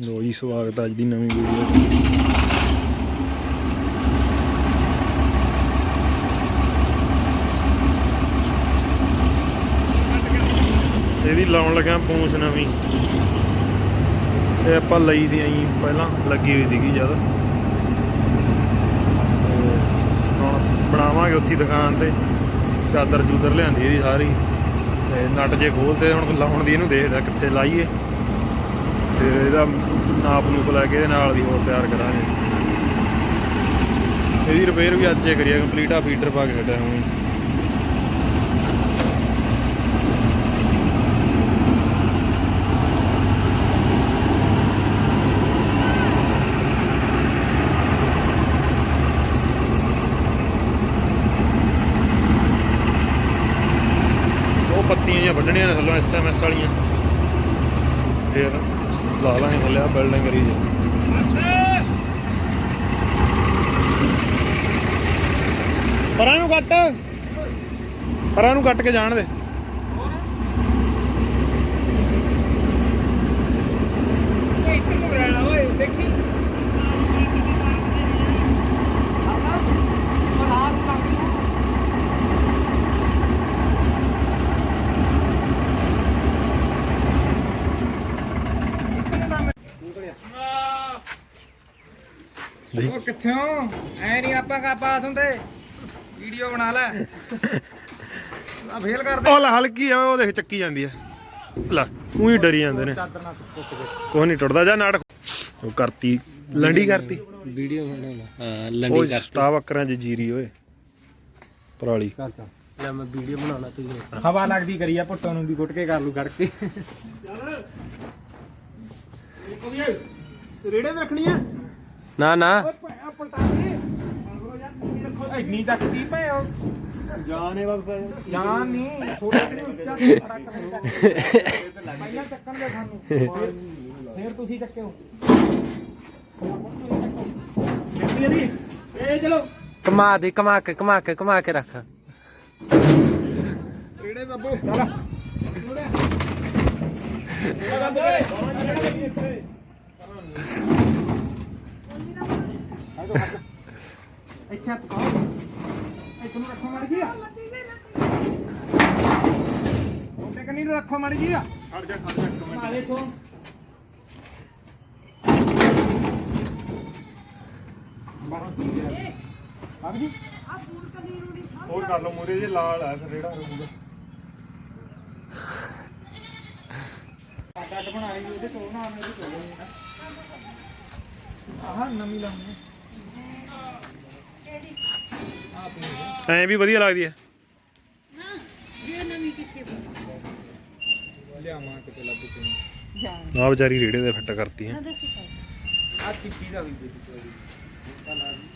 ਲੋ ਜੀ, ਸਵਾਗਤ ਅੱਜ ਦੀ ਨਵੀਂ ਵੀਡੀਓ 'ਚ ਇਹਦੀ ਲਾਉਣ ਲੱਗਾ ਪੂੰਛ ਨਵੀਂ। ਇਹ ਆਪਾਂ ਲਈ ਦੀ ਆਈ ਪਹਿਲਾਂ, ਲੱਗੀ ਹੋਈ ਸੀਗੀ ਜਦ। ਹੁਣ ਬਣਾਵਾਂਗੇ ਉੱਥੇ ਦੁਕਾਨ ਤੇ। ਚਾਦਰ ਚੂਦਰ ਲਿਆਂਦੀ ਇਹਦੀ ਸਾਰੀ। ਤੇ ਨਟ ਜੇ ਖੋਲਤੇ, ਹੁਣ ਲਾਉਣ ਦੀ ਇਹਨੂੰ ਦੇਖਦਾ ਕਿੱਥੇ ਲਾਈਏ। ਤੇ ਇਹਦਾ ਨਾਪ ਨੂਪ ਲੈ ਕੇ ਇਹਦੇ ਨਾਲ ਵੀ ਹੋਰ ਤਿਆਰ ਕਰਾਂਗੇ। ਇਹਦੀ ਰਿਪੇਅਰ ਵੀ ਅੱਜ ਹੀ ਕਰੀਆ ਕੰਪਲੀਟ ਆ ਫੀਟਰ ਪਾ ਕੇ ਕੱਢਿਆ ਹੁਣ ਉਹ ਪੱਤੀਆਂ ਜਿਹੀਆਂ ਵੱਢਣੀਆਂ ਨੇ ਥੱਲੋਂ ਐਸਐਮਐਸ ਵਾਲੀਆਂ। ਫੇਰ ਲਾ ਲਾਂਗੇ ਥੱਲੇ ਆ ਪਰਾਂ ਨੂੰ ਕੱਟ। ਪਰਾਂ ਨੂੰ ਕੱਟ ਕੇ ਜਾਣ ਦੇ। ਇੱਥੇ ਨੂੰ ਰਹਿਣਾ ਓਏ, ਦੇਖੀ। ਉਹ ਕਿੱਥੋਂ? ਐ ਨਹੀਂ ਆਪਾਂ ਕਾ ਪਾਸ ਹੁੰਦੇ। ਵੀਡੀਓ ਬਣਾ ਲੈ। ਆ ਫੇਲ ਕਰ ਦੇ। ਉਹ ਲੈ ਹਲਕੀ ਆ? ਉਹ ਦੇਖ ਚੱਕੀ ਜਾਂਦੀ ਆ। ਲੈ ਉਹੀ ਡਰੀ ਜਾਂਦੇ ਨੇ। ਚਾਦਰ ਨਾਲ ਟੁੱਟ ਗਏ ਕੋਈ ਨਹੀਂ ਟੁੱਟਦਾ। ਜਾ ਨਾਟਕ। ਉਹ ਕਰਤੀ। ਲੰਡੀ ਕਰਤੀ। ਵੀਡੀਓ ਬਣਾਉਣਾ ਹਾਂ ਉਹ ਲੰਡੀ ਕਰ ਸਟਾਫ ਅੱਕਰਾਂ ਚ ਜੀਰੀ ਓਏ। ਪਰਾਲੀ। ਚੱਲ ਚੱਲ। ਲੈ ਮੈਂ ਵੀਡੀਓ ਬਣਾਉਣਾ ਤੂੰ ਹਵਾ ਲੱਗਦੀ ਕਰੀ ਆ ਪੁੱਟਾਂ ਨੂੰ ਦੀ ਗੁੱਟ ਕੇ ਕਰ ਲੂ ਗੜ ਕੇ ਰੇੜੇ ਤੇ ਰੱਖਣੀ ਆ। ਨਾ ਨਾ। ਇੰਨੀ ਤੱਕ ਕੀ ਪਏ ਹੋ ਜਾਨੇ ਵਕਤ ਜਾਨ ਨਹੀਂ ਥੋੜਾ ਜਿਹਾ ਉੱਚਾ। ਖੜਾ ਕਰਨਾ ਪਹਿਲਾਂ ਚੱਕਣ ਦੇ ਸਾਨੂੰ। ਫੇਰ ਤੁਸੀਂ ਚੱਕਿਓ। ਇਹ ਚਲੋ। ਕਮਾ ਦੇ ਕਮਾ ਕੇ ਕਮਾ ਕੇ ਕਮਾ ਕੇ ਰੱਖ। ਰੇੜੇ ਦੱਬੋ? ਇੱਥੇ ਹੱਥ ਪਾਓ। ਇੱਥੇ ਨੂੰ ਰੱਖੋ ਮਾੜੀ ਜੀ। ਆ ਉਹਦੇ ਕੰਨੀ ਨੂੰ ਰੱਖੋ ਮਾੜੀ ਜੀ। ਆ ਖੜ ਜਾ ਖੜ ਜਾ ਇੱਕ ਮਿੰਟ। ਆ ਦੇਖੋ ਬਾਬੂ ਜੀ। ਹੋਰ ਕਰ ਲਓ ਮੂਰੇ ਜੇ ਲਾਲ ਆ ਫਿਰ ਰੇੜਾ ਰਹੂਗਾ ਕੱਟ ਬਣਾਈ ਉਹਦੇ ਤੋਂ ਨਾ ਮੇਰੇ ਤੋਂ ਆਹ ਨਵੀਂ ਲਾਉਣੀ ਐਂ ਵੀ ਵਧੀਆ ਲੱਗਦੀ ਹੈ। ਲਿਆਵਾਂ ਕਿਤੇ ਲੱਭ ਕੇ ਆ ਵਿਚਾਰੀ ਰੇੜੇ ਦੇ ਫਿੱਟ ਕਰਤੀ ਹੈ ਆ ਟਿੱਪੀ ਦਾ ਵੀ ਦੇ ਦਿੱਤੀ